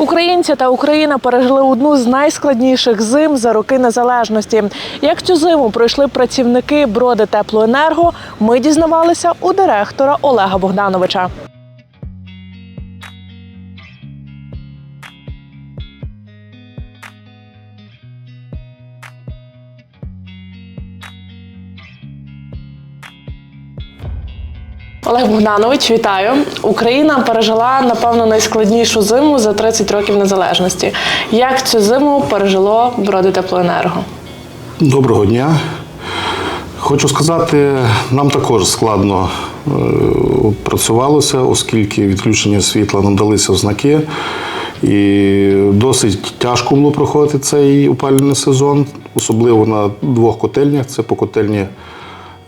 Українці та Україна пережили одну з найскладніших зим за роки незалежності. Як цю зиму пройшли працівники броди теплоенерго, ми дізнавалися у директора Олега Богдановича. Олег Богданович, вітаю. Україна пережила напевно найскладнішу зиму за 30 років незалежності. Як цю зиму пережило броди теплоенерго? Доброго дня. Хочу сказати, нам також складно е, працювалося, оскільки відключення світла надалися в знаки. І досить тяжко було проходити цей опалювальний сезон, особливо на двох котельнях. Це по котельні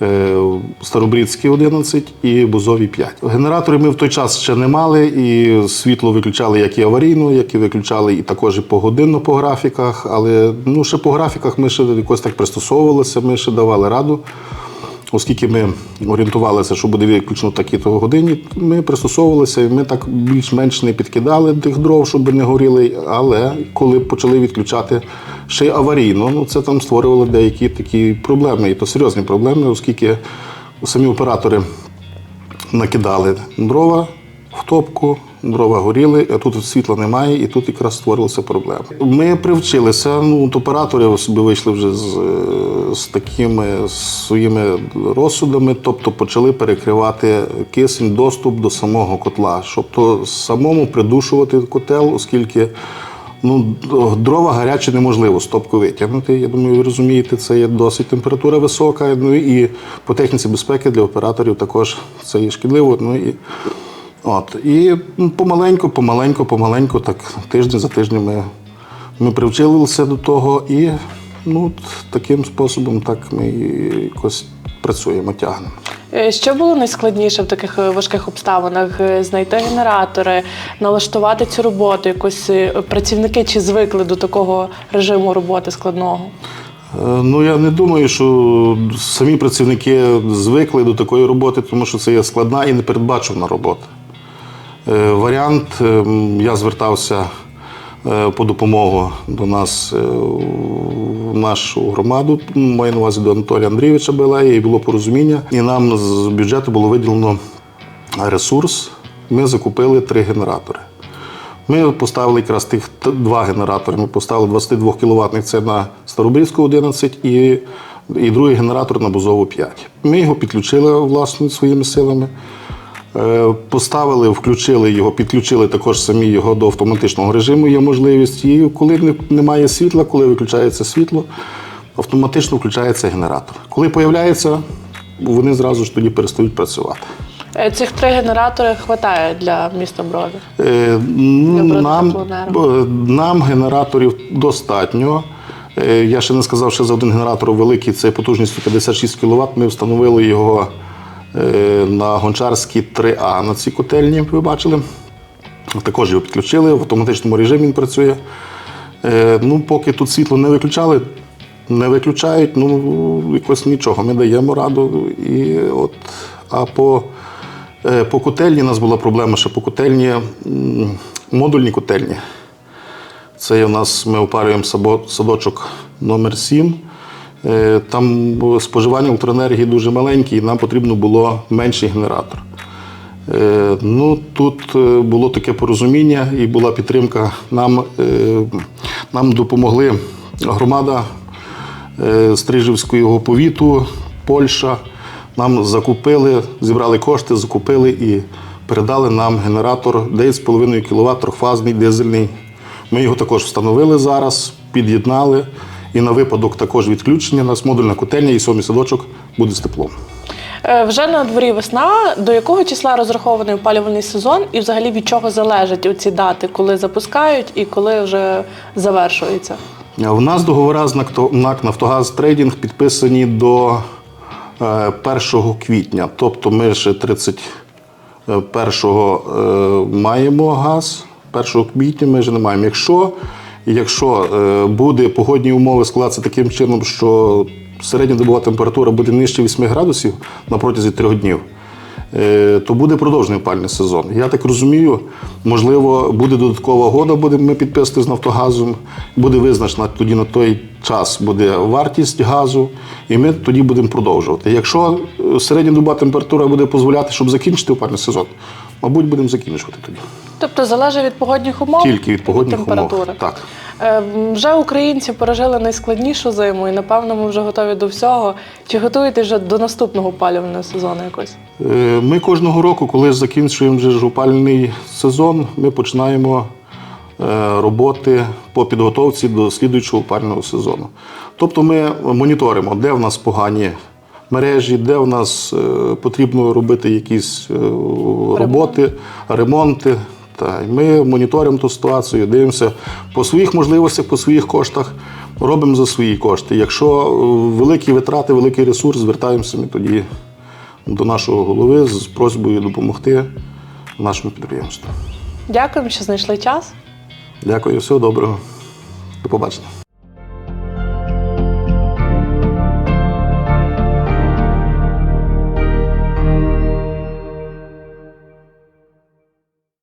е, Старобрідській 11 і Бузові 5. Генератори ми в той час ще не мали, і світло виключали як і аварійно, як і виключали і також і погодинно по графіках. Але ну, ще по графіках ми ще якось так пристосовувалися, ми ще давали раду. Оскільки ми орієнтувалися, що буде виключно такі-то годині, ми пристосовувалися і ми так більш-менш не підкидали тих дров, щоб не горіли. Але коли почали відключати ще й аварійно, ну це там створювало деякі такі проблеми, і то серйозні проблеми, оскільки самі оператори накидали дрова в топку, дрова горіли, а тут світла немає, і тут якраз створилися проблеми. Ми привчилися, ну от оператори собі вийшли вже з, е, з такими своїми розсудами, тобто почали перекривати кисень, доступ до самого котла, щоб то самому придушувати котел, оскільки. Ну, дрова гарячі неможливо з топку витягнути. Я думаю, ви розумієте, це є досить температура висока. Ну і по техніці безпеки для операторів також це є шкідливо. Ну і от і помаленьку, помаленьку, помаленьку, так тиждень за тижнем ми, ми привчилися до того, і ну таким способом так ми якось працюємо, тягнемо. Е, Що було найскладніше в таких е, важких обставинах? Е, Знайти генератори, налаштувати цю роботу. Якось працівники чи звикли до такого режиму роботи складного? Ну, я не думаю, що самі працівники звикли до такої роботи, тому що це є складна і непередбачувана робота. Е, Варіант, е, я звертався е, по допомогу до нас в нашу громаду, маю на увазі до Анатолія Андрійовича Белея, і було порозуміння. І нам з бюджету було виділено ресурс. Ми закупили три генератори. Ми поставили якраз тих два генератори. Ми поставили 22 кВт, це на Старобрізьку 11 і, і другий генератор на Бузову 5. Ми його підключили власне своїми силами. Е, Поставили, включили його, підключили також самі його до автоматичного режиму. Є можливість. І коли немає світла, коли виключається світло, автоматично включається генератор. Коли появляється, вони зразу ж тоді перестають працювати. Е, Цих три генератори вистачає для міста Броди. Е, Нам, нам генераторів достатньо. Е, Я ще не сказав, що за один генератор великий, це потужністю 56 кВт. Ми встановили його на Гончарській 3А на цій котельні, ви бачили. Також його підключили, в автоматичному режимі він працює. Е, Ну, поки тут світло не виключали, не виключають, ну якось нічого. Ми даємо раду. І от, а по, е, по котельні у нас була проблема, що по котельні модульні котельні. Це у нас ми опарюємо садочок номер 7. Е, Там споживання електроенергії дуже маленьке, і нам потрібно було менший генератор. Е, Ну, тут е, було таке порозуміння і була підтримка. Нам, нам допомогли громада Стрижівського повіту, Польща. Нам закупили, зібрали кошти, закупили і передали нам генератор 9,5 кВт трьохфазний дизельний. Ми його також встановили зараз, під'єднали. І на випадок також відключення нас модульна котельня і сьомий садочок буде з теплом. Е, Вже на дворі весна. До якого числа розрахований опалювальний сезон, і взагалі від чого залежать оці дати, коли запускають і коли вже завершується? У нас договори з НАК Нафтогаз Трейдінг підписані до е, 1 квітня. Тобто ми ще 31 е, маємо газ, 1 квітня ми вже не маємо. Якщо, якщо е, буде погодні умови складатися таким чином, що середня добова температура буде нижче 8 градусів на протязі трьох днів. е, то буде продовжений опальний сезон. Я так розумію, можливо, буде додаткова угода, будемо підписувати з Нафтогазом, буде визначена тоді на той час буде вартість газу, і ми тоді будемо продовжувати. Якщо е, середньодоба температура буде дозволяти, щоб закінчити опальний сезон, мабуть, будемо закінчувати тоді. Тобто залежить від погодних умов? Тільки від погодних температури. умов. Так. Е, Вже українці пережили найскладнішу зиму, і напевно ми вже готові до всього. Чи готуєте вже до наступного опалювального сезону якось? Е, Ми кожного року, коли закінчуємо вже ж опальний сезон, ми починаємо е, роботи по підготовці до слідуючого опального сезону. Тобто ми моніторимо, де в нас погані мережі, де в нас потрібно робити якісь роботи, ремонти. Та ми моніторимо ту ситуацію, дивимося по своїх можливостях, по своїх коштах, робимо за свої кошти. Якщо е, великі витрати, великий ресурс, звертаємося ми тоді до нашого голови з просьбою допомогти нашому підприємству. Дякуємо, що знайшли час. Дякую, всього доброго. До побачення.